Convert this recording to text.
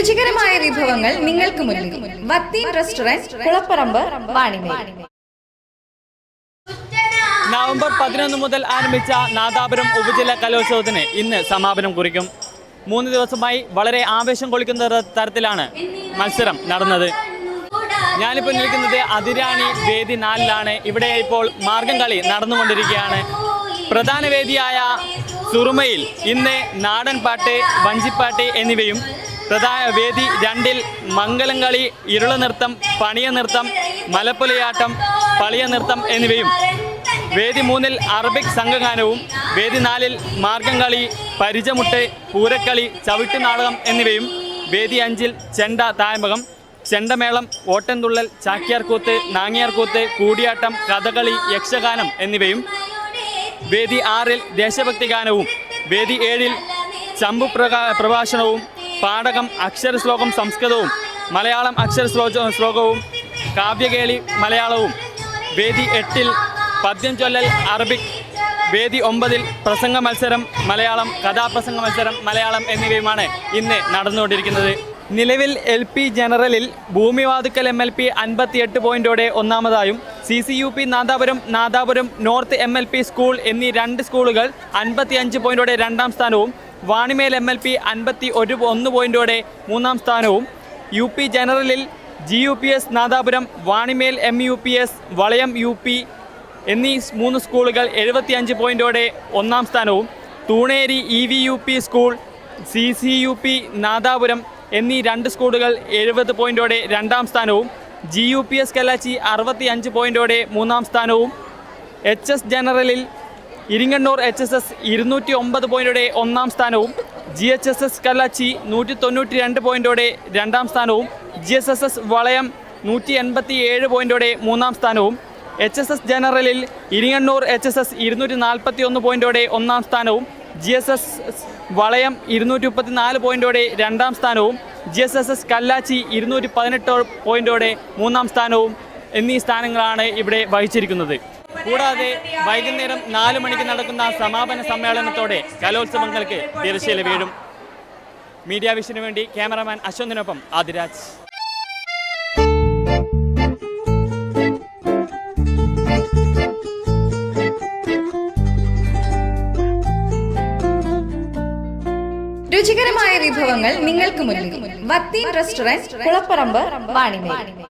രുചികരമായ വിഭവങ്ങൾ നിങ്ങൾക്ക് മുന്നിൽ വത്തീൻ റെസ്റ്റോറന്റ് കുളപ്പറമ്പ് വാണിമേൽ. നവംബർ പതിനൊന്ന് മുതൽ ആരംഭിച്ച നാദാപുരം ഉപജില്ല കലോത്സവത്തിന് ഇന്ന് സമാപനം കുറിക്കും. മൂന്ന് ദിവസമായി വളരെ ആവേശം കൊള്ളിക്കുന്ന തരത്തിലാണ് മത്സരം നടന്നത്. ഞാനിപ്പോൾ നിൽക്കുന്നത് അതിരാണി വേദി നാലിലാണ്. ഇവിടെ ഇപ്പോൾ മാർഗം കളി നടന്നുകൊണ്ടിരിക്കുകയാണ്. പ്രധാന വേദിയായ സുറുമയിൽ ഇന്ന് നാടൻ പാട്ട് വഞ്ചിപ്പാട്ട് എന്നിവയും പ്രധാന വേദി രണ്ടിൽ മംഗലം കളി ഇരുള നൃത്തം പണിയ നൃത്തം മലപ്പുലയാട്ടം പളിയ നൃത്തം എന്നിവയും. വേദി മൂന്നിൽ അറബിക് സംഘഗാനവും വേദി നാലിൽ മാർഗം കളി പരിചമുട്ട് പൂരക്കളി ചവിട്ടുനാടകം എന്നിവയും. വേദി അഞ്ചിൽ ചെണ്ട തായമ്പകം ചെണ്ടമേളം ഓട്ടൻതുള്ളൽ ചാക്യാർകൂത്ത് നാങ്ങിയാർകൂത്ത് കൂടിയാട്ടം കഥകളി യക്ഷഗാനം എന്നിവയും. വേദി ആറിൽ ദേശഭക്തി ഗാനവും വേദി ഏഴിൽ ചമ്പു പ്രകാ പ്രഭാഷണവും പാടകം അക്ഷരശ്ലോകം സംസ്കൃതവും മലയാളം അക്ഷര ശ്ലോക ശ്ലോകവും കാവ്യകേളി മലയാളവും. വേദി എട്ടിൽ പദ്യം ചൊല്ലൽ അറബിക്. വേദി ഒമ്പതിൽ പ്രസംഗ മത്സരം മലയാളം കഥാപ്രസംഗ മത്സരം മലയാളം എന്നിവയുമാണ് ഇന്ന് നടന്നുകൊണ്ടിരിക്കുന്നത്. നിലവിൽ എൽ പി ജനറലിൽ ഭൂമിവാതുക്കൽ എം എൽ പി അൻപത്തിയെട്ട് പോയിന്റോടെ ഒന്നാമതായും C C U P Nadapuram Nadapuram north M L P school എന്നീ രണ്ട് സ്കൂളുകൾ അൻപത്തിയഞ്ച് പോയിന്റോടെ രണ്ടാം സ്ഥാനവും വാണിമേൽ എം എൽ പി അൻപത്തി ഒരു ഒന്ന് പോയിന്റോടെ മൂന്നാം സ്ഥാനവും U P ജനറലിൽ G U P S Nadapuram Vanimel M U P S Valayam U P എന്നീ മൂന്ന് സ്കൂളുകൾ എഴുപത്തിയഞ്ച് പോയിന്റോടെ ഒന്നാം സ്ഥാനവും. Thuneri E V U P school C C U P Nadapuram എന്നീ രണ്ട് സ്കൂളുകൾ എഴുപത് പോയിന്റോടെ രണ്ടാം സ്ഥാനവും. G U P S Kallachi അറുപത്തി അഞ്ച് പോയിന്റോടെ മൂന്നാം സ്ഥാനവും. എച്ച് എസ് ജനറലിൽ ഇരിങ്ങണ്ണൂർ എച്ച് എസ് എസ് ഇരുന്നൂറ്റി ഒമ്പത് പോയിന്റോടെ ഒന്നാം സ്ഥാനവും G H S S Kallachi നൂറ്റി തൊണ്ണൂറ്റി രണ്ട് പോയിന്റോടെ രണ്ടാം സ്ഥാനവും G S S S Valayam നൂറ്റി എൺപത്തി ഏഴ് പോയിന്റോടെ മൂന്നാം സ്ഥാനവും എച്ച് എസ് എസ് ജനറലിൽ ഇരിങ്ങണ്ണൂർ എച്ച് എസ് എസ് ഇരുന്നൂറ്റി നാൽപ്പത്തി ഒന്ന് പോയിന്റോടെ ഒന്നാം സ്ഥാനവും ജി എസ് എസ് വളയം ഇരുന്നൂറ്റി മുപ്പത്തി നാല് പോയിന്റോടെ രണ്ടാം സ്ഥാനവും G S S S Kallachi ഇരുന്നൂറ്റി പതിനെട്ട് പോയിന്റോടെ മൂന്നാം സ്ഥാനവും എന്നീ സ്ഥാനങ്ങളാണ് ഇവിടെ വഹിച്ചിരിക്കുന്നത്. കൂടാതെ വൈകുന്നേരം നാല് മണിക്ക് നടക്കുന്ന സമാപന സമ്മേളനത്തോടെ കലോത്സവങ്ങൾക്ക് തിരശ്ശീല വീഴും. മീഡിയ വിഷന് വേണ്ടി ക്യാമറമാൻ അശ്വന്തിനൊപ്പം ആദിരാജ്. രുചികരമായ വിഭവങ്ങൾ നിങ്ങൾക്ക് മുന്നിൽ. വത്തീൻ റെസ്റ്റോറന്റ് കുളപ്പറമ്പ് വാണിമേൽ.